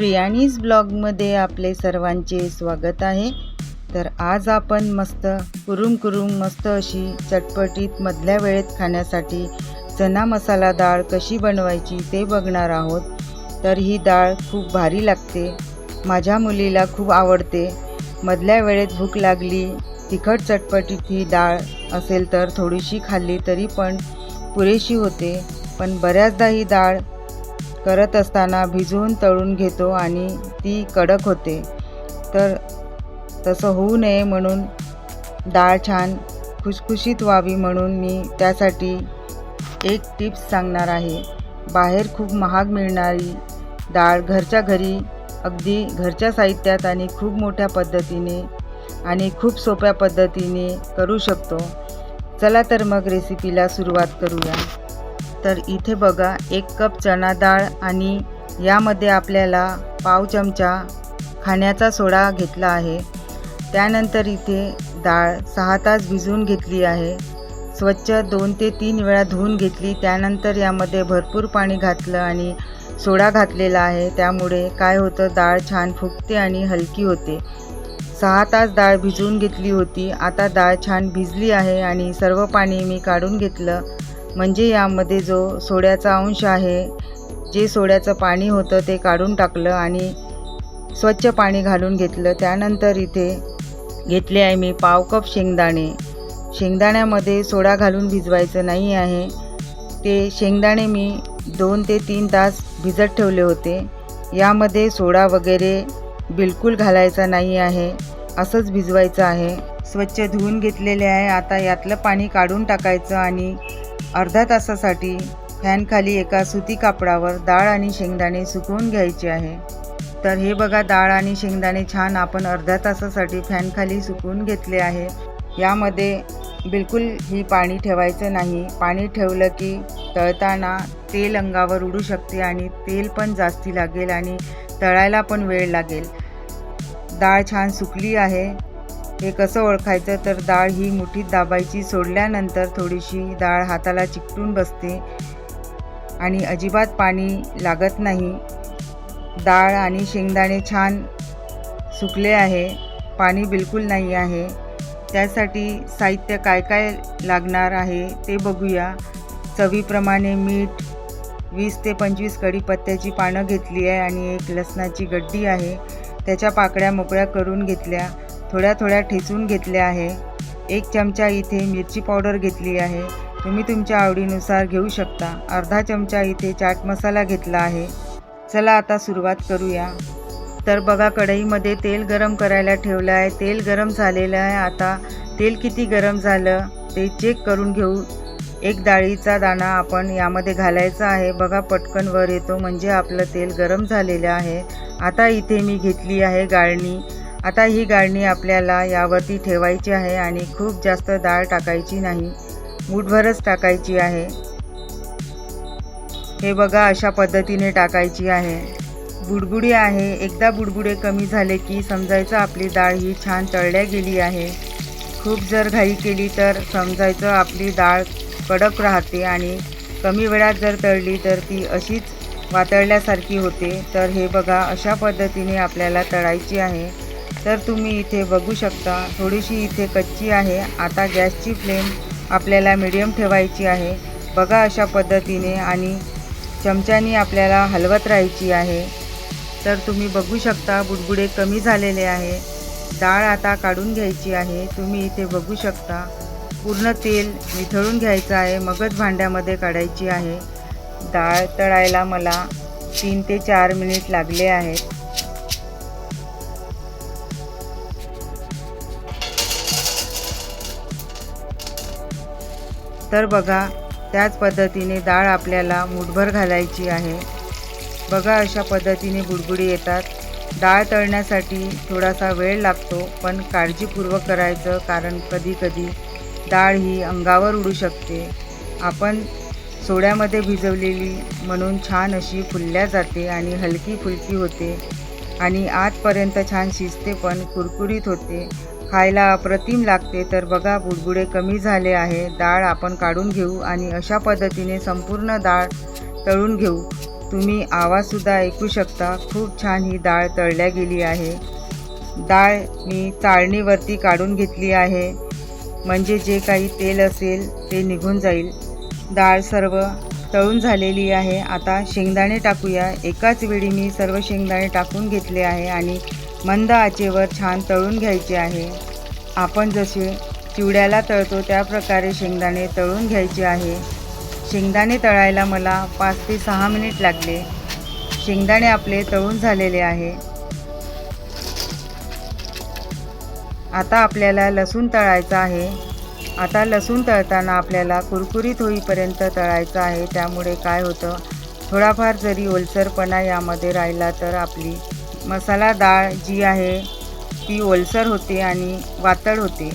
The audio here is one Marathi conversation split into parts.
प्रियाणीज ब्लॉगमध्ये आपले सर्वांचे स्वागत आहे. तर आज आपण मस्त कुरुम कुरुम मस्त अशी चटपटीत मधल्या वेळेत खाण्यासाठी चना मसाला डाळ कशी बनवायची ते बघणार आहोत. तर ही डाळ खूप भारी लागते माझ्या मुलीला खूप आवडते. मधल्या वेळेत भूक लागली तिखट चटपटीत ही डाळ असेल तर थोडीशी खाल्ली तरी पण पुरेशी होते. पण बऱ्याचदा ही डाळ करत असताना भिजवून तळून घेतो आणि ती कडक होते. तर तसं होऊ नये म्हणून डाळ छान खुशखुशीत व्हावी म्हणून मी त्यासाठी एक टिप्स सांगणार आहे. बाहेर खूप महाग मिळणारी डाळ घरच्या घरी अगदी घरच्या साहित्यात आणि खूप मोठ्या पद्धतीने आणि खूप सोप्या पद्धतीने करू शकतो. चला तर मग रेसिपीला सुरुवात करूया. तर इथे बघा एक कप चणा डाळ आणि यामध्ये आपल्याला पाव चमचा खाण्याचा सोडा घेतला आहे. त्यानंतर इथे डाळ सहा तास भिजवून घेतली आहे. स्वच्छ दोन ते तीन वेळा धुवून घेतली. त्यानंतर यामध्ये भरपूर पाणी घातलं आणि सोडा घातलेला आहे. त्यामुळे काय होतं डाळ छान फुगते आणि हलकी होते. सहा तास डाळ भिजवून घेतली होती. आता डाळ छान भिजली आहे आणि सर्व पाणी मी काढून घेतलं. म्हणजे यामध्ये जो सोड्याचा अंश आहे जे सोड्याचं पाणी होतं ते काढून टाकलं आणि स्वच्छ पाणी घालून घेतलं. त्यानंतर इथे घेतले आहे मी पाव कप शेंगदाणे. शेंगदाण्यामध्ये सोडा घालून भिजवायचं नाही आहे. ते शेंगदाणे मी दोन ते तीन तास भिजत ठेवले होते. यामध्ये सोडा वगैरे बिलकुल घालायचा नाही आहे. असंच भिजवायचं आहे. स्वच्छ धुवून घेतलेले आहे. आता यातलं पाणी काढून टाकायचं आणि अर्ध्या तासासाठी फॅनखाली एका सुती कापडावर डाळ आणि शेंगदाणे सुकवून घ्यायचे आहे. तर हे बघा डाळ आणि शेंगदाणे छान आपण अर्ध्या तासासाठी फॅनखाली सुकवून घेतले आहे. यामध्ये बिलकुल ही पाणी ठेवायचं नाही. पाणी ठेवलं की तळताना तेल अंगावर उडू शकते आणि तेल पण जास्ती लागेल आणि तळायला पण वेळ लागेल. डाळ छान सुकली आहे. हे कसं ओळखायचं तर डाळ ही मुठीत दाबायची सोडल्यानंतर थोडीशी डाळ हाताला चिकटून बसते आणि अजिबात पाणी लागत नाही. डाळ आणि शेंगदाणे छान सुकले आहे. पाणी बिलकुल नाही आहे. त्यासाठी साहित्य काय काय लागणार आहे ते बघूया. चवीप्रमाणे मीठ वीस ते पंचवीस कढीपत्त्याची पानं घेतली आहे आणि एक लसणाची गड्डी आहे. त्याच्या पाकळ्या मोकळ्या करून घेतल्या. थोड्या थोड्या ठेचून घेतल्या आहे. एक चमचा इथे मिरची पावडर घेतली आहे. तुम्ही तुमच्या आवडीनुसार घेऊ शकता. अर्धा चमचा इथे चाट मसाला घेतला आहे. चला आता सुरुवात करूया. तर बघा कढईमध्ये तेल गरम करायला ठेवलं आहे. तेल गरम झालेलं आहे. आता तेल किती गरम झालं ते चेक करून घेऊ. एक डाळीचा दाणा आपण यामध्ये घालायचा आहे. बघा पटकन वर येतो. म्हणजे आपलं तेल गरम झालेलं आहे. आता इथे मी घेतली आहे गाळणी. आता ही गाळणी आपल्याला यावरती ठेवायची आहे आणि खूप जास्त डाळ टाकायची नाही. मूठभरच टाकायची आहे. हे बघा अशा पद्धतीने टाकायची आहे. बुडबुडी आहे. एकदा बुडबुडे कमी झाले की समजायचं आपली डाळ ही छान तळल्या गेली आहे. खूप जर घाई केली तर समजायचं आपली डाळ कडक राहते आणि कमी वेळात जर तळली तर ती अशीच वातळल्यासारखी होते. तर हे बघा अशा पद्धतीने आपल्याला तळायची आहे. तर तुम्ही इथे बघू शकता थोडीशी इथे कच्ची आहे. आता गॅसची फ्लेम आपल्याला मिडियम ठेवायची आहे. बघा अशा पद्धतीने आणि चमच्यानी आपल्याला हलवत राहायची आहे. तर तुम्ही बघू शकता बुडबुडे कमी झालेले आहे. डाळ आता काढून घ्यायची आहे. तुम्ही इथे बघू शकता पूर्ण तेल निथळून घ्यायचं आहे. मगच भांड्यामध्ये काढायची आहे. डाळ तळायला मला तीन ते चार मिनिट लागले आहेत. तर बघा त्याच पद्धतीने डाळ आपल्याला मुठभर घालायची आहे. बघा अशा पद्धतीने बुडबुडी येतात. डाळ तळण्यासाठी थोडासा वेळ लागतो पण काळजीपूर्वक करायचं कारण कधीकधी डाळ ही अंगावर उडू शकते. आपण सोड्यामध्ये भिजवलेली म्हणून छान अशी फुलल्या जाते आणि हलकी फुलकी होते आणि आतपर्यंत छान शिजते पण कुरकुरीत होते. खायला अप्रतिम लागते. तर बघा बुडबुडे कमी झाले आहे. डाळ आपण काढून घेऊ आणि अशा पद्धतीने संपूर्ण डाळ तळून घेऊ. तुम्ही आवाजसुद्धा ऐकू शकता. खूप छान ही डाळ तळल्या गेली आहे. डाळ मी चाळणीवरती काढून घेतली आहे. म्हणजे जे काही तेल असेल ते निघून जाईल. डाळ सर्व तळून झालेली आहे. आता शेंगदाणे टाकूया. एकाच वेळी मी सर्व शेंगदाणे टाकून घेतले आहे आणि मंद आचेवर छान तळून घ्यायचे आहे. आपण जसे चिवड्याला तळतो त्या प्रकारे शेंगदाणे तळून घ्यायचे आहे. शेंगदाणे तळायला मला पाच ते सहा मिनिट लागले. शेंगदाणे आपले तळून झालेले आहे. आता आपल्याला लसूण तळायचा आहे. आता लसूण तळताना आपल्याला कुरकुरीत होईपर्यंत तळायचं आहे. त्यामुळे काय होतं? थोडाफार जरी ओलसरपणा यामध्ये राहिला तर आपली मसाला डाळ जी आहे ती ओलसर होते आणि वातड होते.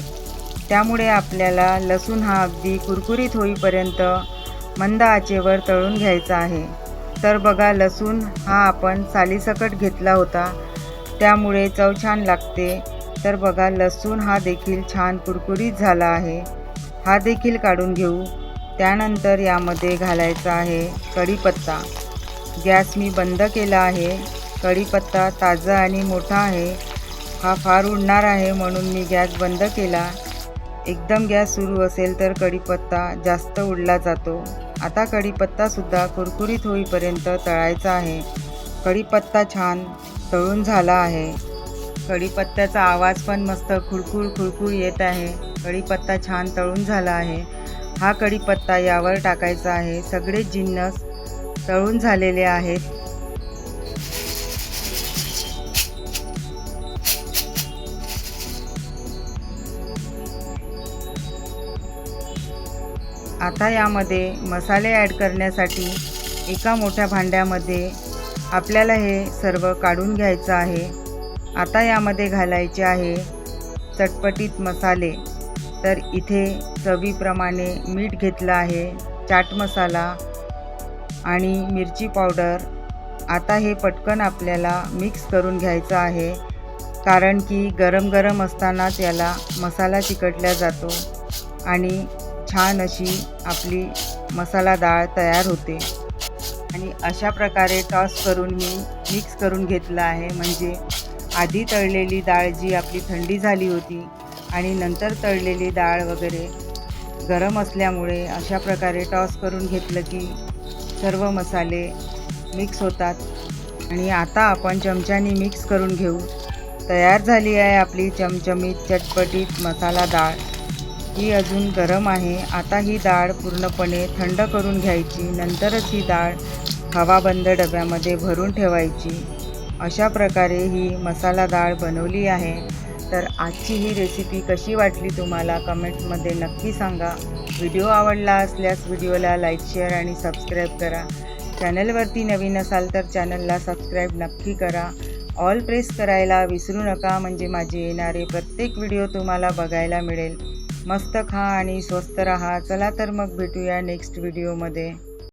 त्यामुळे आपल्याला लसूण हा अगदी कुरकुरीत होईपर्यंत मंद आचेवर तळून घ्यायचा आहे. तर बघा लसूण हा आपण सालीसकट घेतला होता. त्यामुळे चव छान लागते. तर बघा लसूण हा देखील छान कुरकुरीत झाला आहे. हा देखील काढून घेऊ. त्यानंतर यामध्ये घालायचा आहे कढीपत्ता. गॅस मी बंद केला आहे. कढीपत्ता ताजा आणि मोठा आहे. हा फार उडणार आहे म्हणून मी गॅस बंद केला. एकदम गॅस सुरू असेल तर कढीपत्ता जास्त उडला जातो. आता कढीपत्तासुद्धा कुरकुरीत होईपर्यंत तळायचा आहे. कढीपत्ता छान तळून झाला आहे. कढीपत्त्याचा आवाज पण मस्त खुळखुळ खुळखुळ येत आहे. कढीपत्ता छान तळून झाला आहे. हा कढीपत्ता यावर टाकायचा आहे. सगळे जिन्नस तळून झालेले आहेत. आता यामध्ये मसाले ॲड करण्यासाठी एका मोठ्या भांड्यामध्ये आपल्याला हे सर्व काढून घ्यायचं आहे. आता यामध्ये घालायचे आहे चटपटीत मसाले. तर इथे चवीप्रमाणे मीठ घेतलं आहे चाट मसाला आणि मिरची पावडर. आता हे पटकन आपल्याला मिक्स करून घ्यायचं आहे कारण की गरम गरम असतानाच याला मसाला चिकटला जातो आणि छान अशी आपली मसाला डाळ तयार होते. आणि अशा प्रकारे टॉस करून मी मिक्स करून घेतलं आहे. म्हणजे आधी तळलेली डाळ जी आपली थंडी झाली होती आणि नंतर तळलेली डाळ वगैरे गरम असल्यामुळे अशा प्रकारे टॉस करून घेतलं की सर्व मसाले मिक्स होतात. आणि आता आपण चमच्यानी मिक्स करून घेऊ. तयार झाली आहे आपली चमचमीत चटपटीत मसाला डाळ. ही अजून गरम आहे. आता ही डाळ पूर्णपणे थंड करून घ्यायची. नंतरच ही डाळ हवाबंद डब्यामध्ये भरून ठेवायची. अशा प्रकारे ही मसाला डाळ बनवली आहे. तर आजची ही रेसिपी कशी वाटली तुम्हाला? कमेंटमध्ये नक्की सांगा. व्हिडिओ आवडला असल्यास व्हिडिओला लाईक शेअर आणि सबस्क्राईब करा. चॅनलवरती नवीन असाल तर चॅनलला सबस्क्राईब नक्की करा. ऑल प्रेस करायला विसरू नका. म्हणजे माझे येणारे प्रत्येक व्हिडिओ तुम्हाला बघायला मिळेल. मस्त खा आणि स्वस्त रहा. चला तर मग भेटूया नेक्स्ट व्हिडिओमध्ये